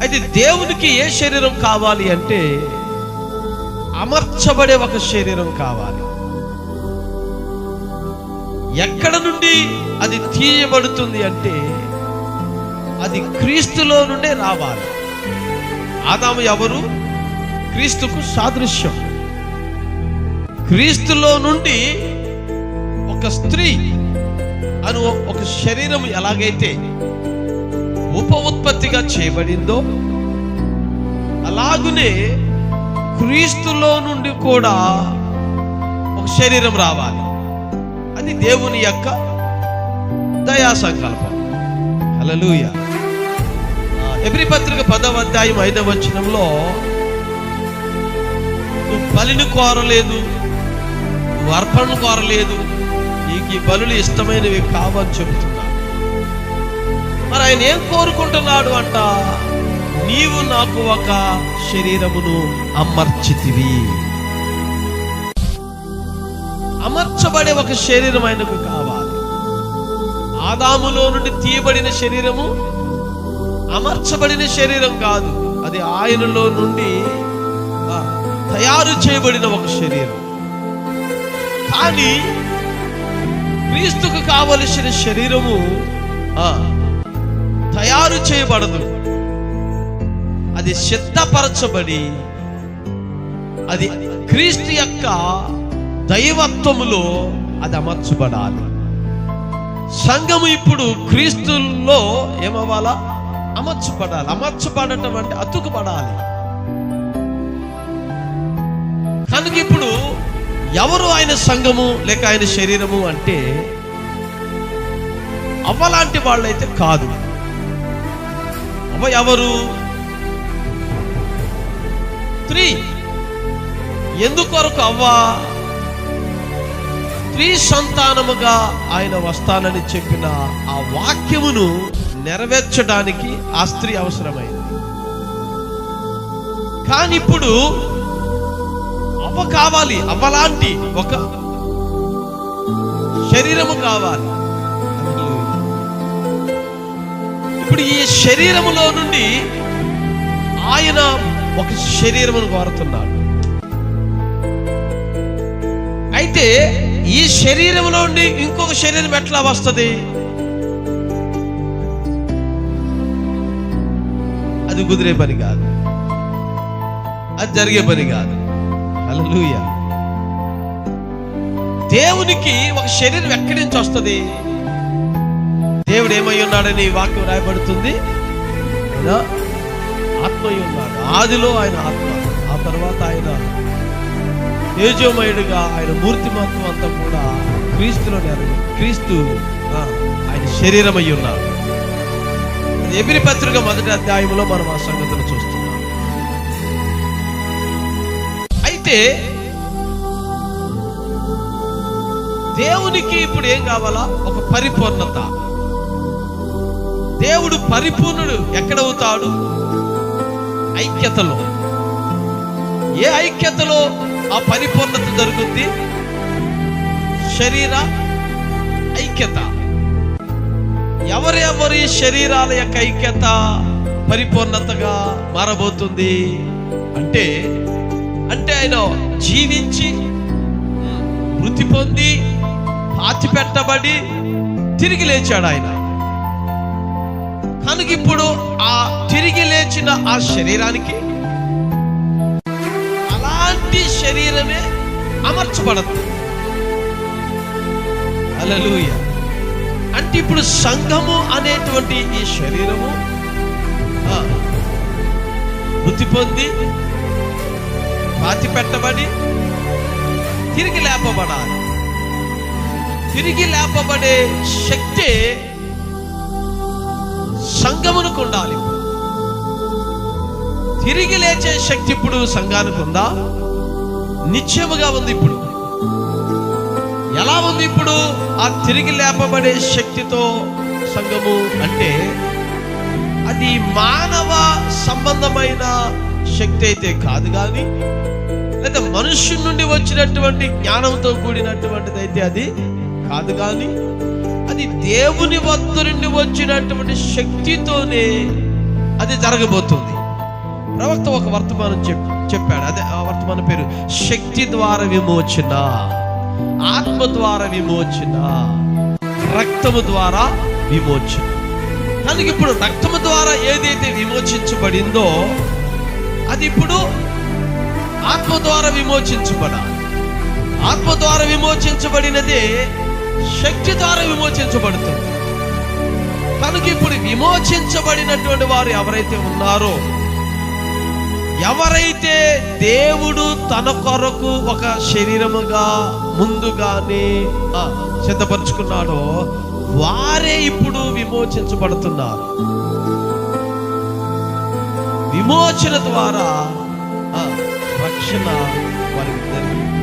అయితే దేవునికి ఏ శరీరం కావాలి అంటే అమర్చబడే ఒక శరీరం కావాలి. ఎక్కడ నుండి అది తీయబడుతుంది అంటే అది క్రీస్తులో నుండే రావాలి. ఆదాము ఎవరు? క్రీస్తుకు సాదృశ్యం. క్రీస్తులో నుండి ఒక స్త్రీ అను ఒక శరీరం ఎలాగైతే ఉప ఉత్పత్తిగా చేయబడిందో అలాగునే క్రీస్తులో నుండి కూడా ఒక శరీరం రావాలి. అది దేవుని యొక్క దయా సంకల్పం. హలలుయ ఎబ్రి పత్రిక పదవ అధ్యాయం ఐదవ వచనంలో నువ్వు బలిని కోరలేదు నువ్వు అర్పణను కోరలేదు నీకు ఈ బలులు ఇష్టమైనవి కావని చెబుతున్నా మరి ఆయన ఏం కోరుకుంటున్నాడు అంట? నీవు నాకు ఒక శరీరమును అమర్చితివి. అమర్చబడే ఒక శరీరం ఆయనకు కావాలి. ఆదాములో నుండి తీయబడిన శరీరము అమర్చబడిన శరీరం కాదు. అది ఆయనలో నుండి తయారు చేయబడిన ఒక శరీరం. కానీ క్రీస్తుకు కావలసిన శరీరము ఆ, తయారు చేయబడదు. అది సిద్ధపరచబడి అది క్రీస్తు యొక్క దైవత్వములో అది అమర్చబడాలి. సంఘము ఇప్పుడు క్రీస్తుల్లో ఏమవ్వాలా? అమర్చబడాలి. అమర్చబడటం అంటే అతుకుపడాలి. కనుక ఇప్పుడు ఎవరు ఆయన సంఘము లేక ఆయన శరీరము అంటే అవ్వలాంటి వాళ్ళైతే కాదు. ఎవరు? స్త్రీ. ఎందుకొరకు అవ్వ? స్త్రీ సంతానముగా ఆయన వస్తానని చెప్పిన ఆ వాక్యమును నెరవేర్చడానికి ఆ స్త్రీ అవసరమైంది. కానీ ఇప్పుడు అవ్వ కావాలి అవ్వలాంటి ఒక శరీరము కావాలి. ఇప్పుడు ఈ శరీరములో నుండి ఆయన ఒక శరీరమును కోరుతున్నాడు అయితే ఈ శరీరంలో నుండి ఇంకొక శరీరం ఎట్లా వస్తుంది? అది కుదిరే పని కాదు. అది జరిగే పని కాదు. హల్లెలూయా. దేవునికి ఒక శరీరం ఎక్కడి నుంచి వస్తుంది? దేవుడు ఏమై ఉన్నాడని ఈ వాక్యం రాయబడుతుంది. ఆయన ఆత్మయ్య ఉన్నాడు ఆదిలో ఆయన ఆత్మ. ఆ తర్వాత ఆయన తేజోమయుడుగా ఆయన మూర్తిమత్వం అంతా కూడా క్రీస్తులో నెరవేరు క్రీస్తు ఆయన శరీరమై ఉన్నారు అది ఎబిరి పత్రిక మొదటి అధ్యాయంలో మనం ఆ సంగతిని చూస్తున్నాం. అయితే దేవునికి ఇప్పుడు ఏం కావాలా? ఒక పరిపూర్ణత. దేవుడు పరిపూర్ణుడు ఎక్కడవుతాడు ఐక్యతలో. ఏ ఐక్యతలో ఆ పరిపూర్ణత జరుగుద్ది? శరీర ఐక్యత. ఎవరెవరి శరీరాల యొక్క ఐక్యత పరిపూర్ణతగా మారబోతుంది? అంటే అంటే ఆయన జీవించి మృతి పొంది పాతిపెట్టబడి తిరిగి లేచాడు ఆయన. కనుక ఇప్పుడు ఆ తిరిగి లేచిన ఆ శరీరానికి అలాంటి శరీరమే అమర్చబడద్దు అలలుయ అంటే ఇప్పుడు సంఘము అనేటువంటి ఈ శరీరము ఆ, మృతి పొంది పాతి పెట్టబడి తిరిగి లేపబడాలి. తిరిగి లేపబడే శక్తి సంఘమునకు ఉండాలి తిరిగి లేచే శక్తి ఇప్పుడు సంఘానికి ఉందా నిశ్చయముగా ఉంది ఇప్పుడు. ఎలా ఉంది ఇప్పుడు? ఆ తిరిగి లేపబడే శక్తితో సంఘము అంటే అది మానవ సంబంధమైన శక్తి అయితే కాదు కానీ లేదా మనుష్యు నుండి వచ్చినటువంటి జ్ఞానంతో కూడినటువంటిది అయితే అది కాదు కానీ అది దేవుని వద్ద నుండి వచ్చినటువంటి శక్తితోనే అది జరగబోతుంది. ప్రవక్త ఒక వర్తమానం చెప్ చెప్పాడు. అదే ఆ వర్తమానం పేరు శక్తి ద్వారా విమోచన ఆత్మ ద్వారా విమోచన రక్తము ద్వారా విమోచన. కనుక ఇప్పుడు రక్తము ద్వారా ఏదైతే విమోచించబడిందో అది ఇప్పుడు ఆత్మ ద్వారా విమోచించబడాలి. ఆత్మ ద్వారా విమోచించబడినదే శక్తి ద్వారా విమోచించబడుతుంది. కనుక ఇప్పుడు విమోచించబడినటువంటి వారు ఎవరైతే ఉన్నారో ఎవరైతే దేవుడు తన కొరకు ఒక శరీరముగా ముందుగానే ఆ, సిద్ధపరచుకున్నాడో వారే ఇప్పుడు విమోచించబడుతున్నారు. విమోచన ద్వారా రక్షణ వారికి జరిగింది.